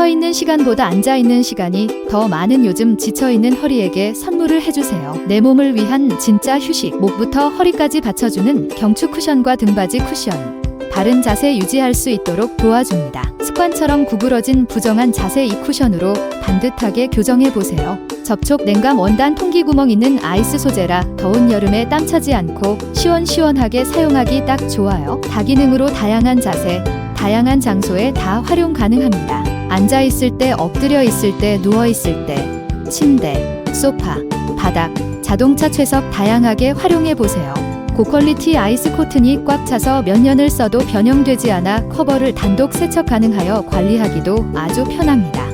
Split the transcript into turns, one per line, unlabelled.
서 있는 시간보다 앉아 있는 시간이 더 많은 요즘 지쳐 있는 허리에게 선물을 해주세요. 내 몸을 위한 진짜 휴식. 목부터 허리까지 받쳐주는 경추 쿠션과 등받이 쿠션. 바른 자세 유지할 수 있도록 도와줍니다. 습관처럼 구부러진 부정한 자세 이 쿠션으로 반듯하게 교정해 보세요. 접촉 냉감 원단 통기 구멍 있는 아이스 소재라 더운 여름에 땀 차지 않고 시원시원하게 사용하기 딱 좋아요. 다기능으로 다양한 자세, 다양한 장소에 다 활용 가능합니다. 앉아 있을 때, 엎드려 있을 때, 누워 있을 때, 침대, 소파, 바닥, 자동차 최석 다양하게 활용해 보세요. 고퀄리티 아이스 코튼이 꽉 차서 몇 년을 써도 변형되지 않아 커버를 단독 세척 가능하여 관리하기도 아주 편합니다.